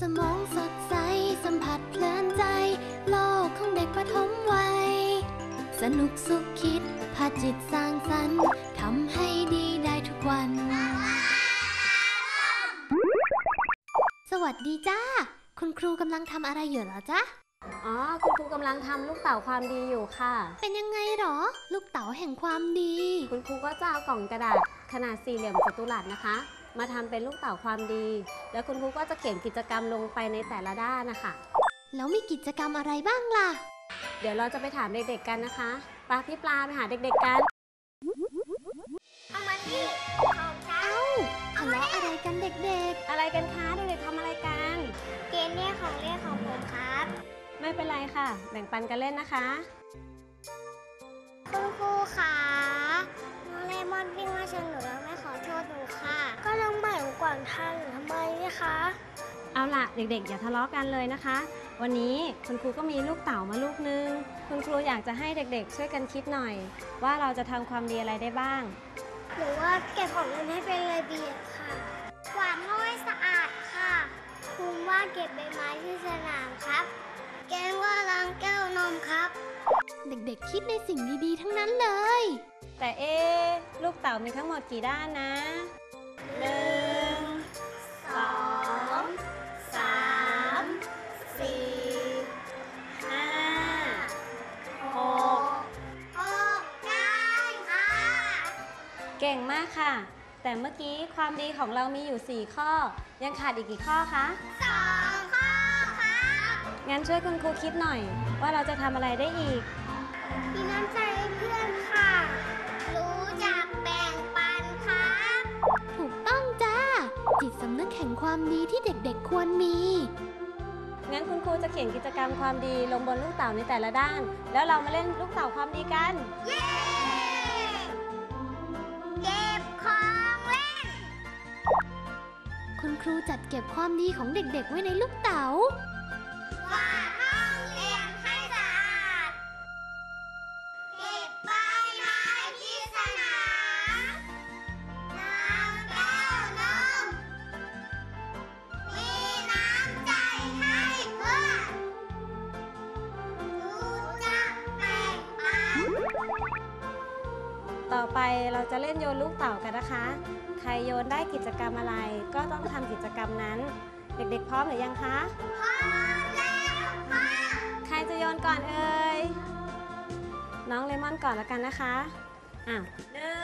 สมองสดใส สัมผัสเพลินใจ โลกของเด็กปฐมวัย สนุกสุขคิดพาจิตสร้างสรรค์ทำให้ดีได้ทุกวัน สวัสดีจ้า คุณครูกำลังทำอะไรอยู่เหรอจ๊ะ อ๋อ คุณครูกำลังทำลูกเต่าความดีอยู่ค่ะ เป็นยังไงหรอ ลูกเต๋าแห่งความดี คุณครูก็จะเอากล่องกระดาษขนาดสี่เหลี่ยมจัตุรัสนะคะ มาทำเป็นลูกเต่าความดี แล้วคุณครูก็จะเขียนกิจกรรมลงไปในแต่ละด้านนะคะ แล้วมีกิจกรรมอะไรบ้างล่ะ เดี๋ยวเราจะไปถามเด็กๆกันนะคะปลาพี่ปลาไปหาเด็กๆกันเอ้าทะเลาะอะไรกันเด็กอะไรกันคะเด็กๆทำอะไรกัน เกมเนี่ยของเล่นของผมครับ ไม่เป็นไรค่ะ แบ่งปันกันเล่นนะคะ คุณครูขาน้องเลมอนวิ่งมาชนหนูแล้วไม่ขอโทษหนูค่ะ นี่ยคะ เอาล่ะ เด็กๆ อย่าทะเลาะกันเลยนะคะ วันนี้คุณครูก็มีลูกเต่ามาลูกนึง คุณครูอยากจะให้เด็กๆ ช่วยกันคิดหน่อย ว่าเราจะทำความดีอะไรได้บ้างหนูว่าเก็บของเล่นให้เป็นระเบียบค่ะกวาดห้องให้สะอาดค่ะคุณว่าเก็บใบไม้ที่สนามครับ แกงว่าล้างแก้วนมครับๆเด็กๆ คิดในสิ่งดีๆ ทั้งนั้นเลย แต่เอะลูกเต่ามีทั้งหมดกี่ด้านนะ เก่งมากค่ะ แต่เมื่อกี้ความดีของเรามีอยู่ 4 ข้อ ยังขาดอีกกี่ข้อคะสองข้อครับงั้นช่วยคุณครูคิดหน่อย ว่าเราจะทำอะไรได้อีก มีน้ำใจให้เพื่อนค่ะ รู้จักแบ่งปันครับ ถูกต้องจ้า จิตสำนึกแห่งความดีที่เด็กๆควรมี งั้นคุณครูจะเขียนกิจกรรมความดีลงบนลูกเต่าในแต่ละด้าน แล้วเรามาเล่นลูกเต่าความดีกัน เย้ คุณครูจัดเก็บความดีของเด็กๆ ไว้ในลูกเต๋า ต่อไปเราจะเล่นโยนลูกเต่ากันนะคะ ใครโยนได้กิจกรรมอะไร ก็ต้องทำกิจกรรมนั้น เด็กๆพร้อมหรือยังคะ พร้อมแล้วค่ะใครจะโยนก่อนเอ่ย น้องเลมอนก่อนแล้วกันนะคะอะหนึ่ง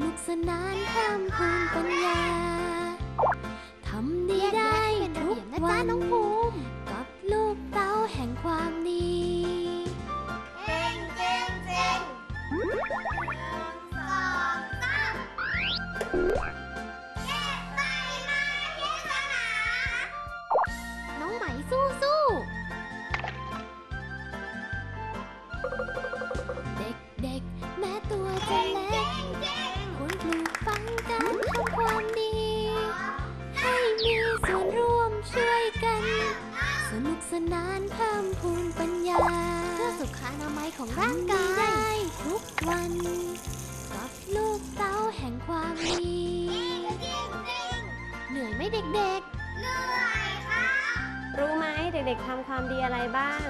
นุกสนานเพิ่มพูนปัญญา ทำดีได้ทุกวันน้องภูมิกับลูกเต้าแห่งความดีเก่งเก่งเก่งหนึ่งสองสาม สนุกสนานเพิ่มพูนปัญญา เพื่อสุขอนามัยของร่างกายได้ทุกวัน กับลูกเต้าแห่งความดีจริงจริงเหนื่อยไหมเด็กเหนื่อยครับรู้ไหมเด็กๆทำความดีอะไรบ้าง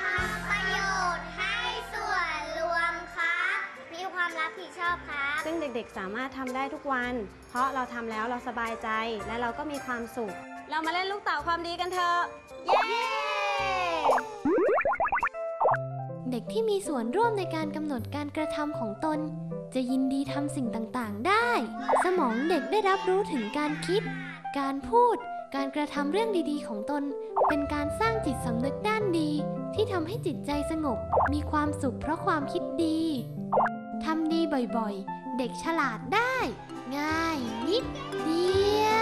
ทำประโยชน์ให้ส่วนรวมครับ มีความรับผิดชอบครับ ซึ่งเด็กๆสามารถทำได้ทุกวัน เพราะเราทำแล้วเราสบายใจและเราก็มีความสุข เรามาเล่นลูกเต่าความดีกันเถอะ เย้ ด็กที่มีส่วนร่วมในการกำหนดการกระทำของตน จะยินดีทำสิ่งต่างๆ ได้ สมองเด็กได้รับรู้ถึงการคิด การพูด การกระทำเรื่องดีๆ ของตน เป็นการสร้างจิตสำนึกด้านดี ที่ทำให้จิตใจสงบ มีความสุขเพราะความคิดดีทำดีบ่อยๆ เด็กฉลาดได้ ง่ายนิดเดียว